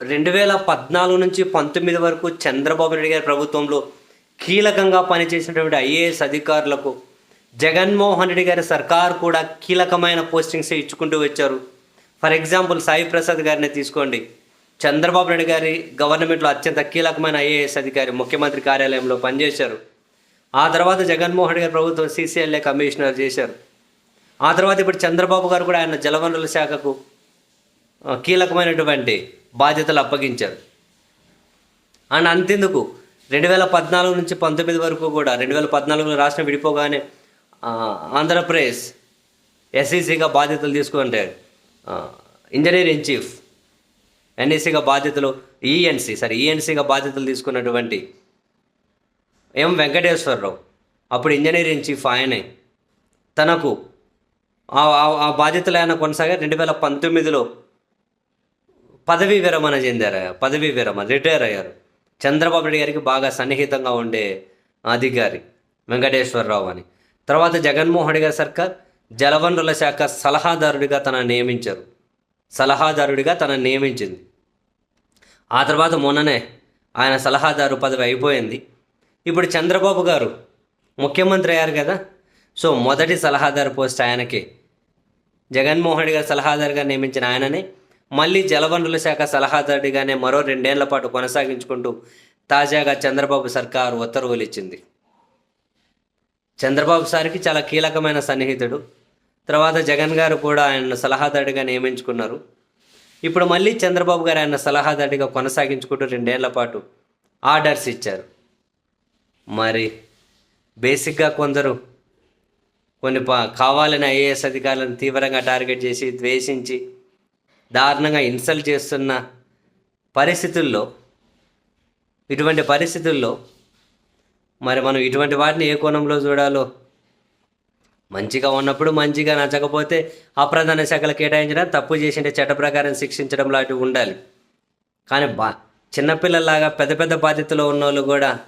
రెండు వేల పద్నాలుగు నుంచి పంతొమ్మిది వరకు చంద్రబాబు నాయుడు గారి ప్రభుత్వంలో కీలకంగా పనిచేసినటువంటి ఐఏఎస్ అధికారులకు జగన్మోహన్ రెడ్డి గారి సర్కార్ కూడా కీలకమైన పోస్టింగ్స్ ఇచ్చుకుంటూ వచ్చారు. ఫర్ ఎగ్జాంపుల్ సాయి ప్రసాద్ గారిని తీసుకోండి. చంద్రబాబు నాయుడు గారి గవర్నమెంట్లో అత్యంత కీలకమైన ఐఏఎస్ అధికారి ముఖ్యమంత్రి కార్యాలయంలో పనిచేశారు. ఆ తర్వాత జగన్మోహన్ రెడ్డి గారి ప్రభుత్వం సీసీఎల్ఏ కమిషనర్ చేశారు. ఆ తర్వాత ఇప్పుడు చంద్రబాబు గారు కూడా ఆయన జలవనరుల శాఖకు కీలకమైనటువంటి బాధ్యతలు అప్పగించారు. అండ్ అంతెందుకు? రెండు వేల పద్నాలుగు నుంచి పంతొమ్మిది వరకు కూడా రెండు వేల పద్నాలుగులో రాష్ట్రం విడిపోగానే ఆంధ్రప్రదేశ్ ఎస్ఈసిగా బాధ్యతలు తీసుకుంటే ఇంజనీర్ ఇన్ చీఫ్ ఎన్ఈసిగా బాధ్యతలు ఈఎన్సి సారీ ఈఎన్సిగా బాధ్యతలు తీసుకున్నటువంటి ఎం వెంకటేశ్వరరావు అప్పుడు ఇంజనీర్ ఇన్ చీఫ్ ఆయనే. తనకు ఆ- ఆ బాధ్యతలు ఆయన కొనసాగా రెండు వేల పంతొమ్మిదిలో పదవీ విరమణ చెందారు? పదవీ విరమణ రిటైర్ అయ్యారు. చంద్రబాబు నాయుడు గారికి బాగా సన్నిహితంగా ఉండే అధికారి వెంకటేశ్వరరావు అని. తర్వాత జగన్మోహన్ గారి సర్కార్ జలవనరుల శాఖ సలహాదారుడిగా తన నియమించారు. సలహాదారుడిగా తన నియమించింది. ఆ తర్వాత మొన్ననే ఆయన సలహాదారు పదవి అయిపోయింది. ఇప్పుడు చంద్రబాబు గారు ముఖ్యమంత్రి అయ్యారు కదా. సో మొదటి సలహాదారు పోస్ట్ ఆయనకే. జగన్మోహన్ రెడ్డి గారు సలహాదారుగా నియమించిన ఆయననే మళ్ళీ జలవనరుల శాఖ సలహాదారుడిగానే మరో రెండేళ్ళ పాటు కొనసాగించుకుంటూ తాజాగా చంద్రబాబు సర్కారు ఉత్తర్వులు ఇచ్చింది. చంద్రబాబు సార్కి చాలా కీలకమైన సన్నిహితుడు. తర్వాత జగన్ గారు కూడా ఆయన సలహాదారుడిగా నియమించుకున్నారు. ఇప్పుడు మళ్ళీ చంద్రబాబు గారు ఆయన సలహాదారుడిగా కొనసాగించుకుంటూ రెండేళ్ళ పాటు ఆర్డర్స్ ఇచ్చారు. మరి బేసిక్గా కొందరు కొన్ని కావాలని ఐఏఎస్ అధికారులను తీవ్రంగా టార్గెట్ చేసి ద్వేషించి దారుణంగా ఇన్సల్ట్ చేస్తున్న పరిస్థితుల్లో ఇటువంటి పరిస్థితుల్లో మరి మనం ఇటువంటి వాటిని ఏ కోణంలో చూడాలో? మంచిగా ఉన్నప్పుడు మంచిగా నచ్చకపోతే అప్రధాన శాఖలు కేటాయించడం తప్పు చేసింటే చట్ట ప్రకారం శిక్షించడం లాంటివి ఉండాలి. కానీ బా చిన్నపిల్లలాగా పెద్ద పెద్ద బాధ్యతలో ఉన్న వాళ్ళు కూడా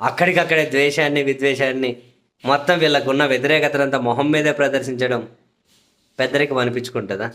అక్కడికక్కడే ద్వేషాన్ని విద్వేషాన్ని మొత్తం వీళ్ళకున్న వ్యతిరేకతనంతా మొహం మీదే ప్రదర్శించడం పెద్దరికి అనిపించుకుంటుందా?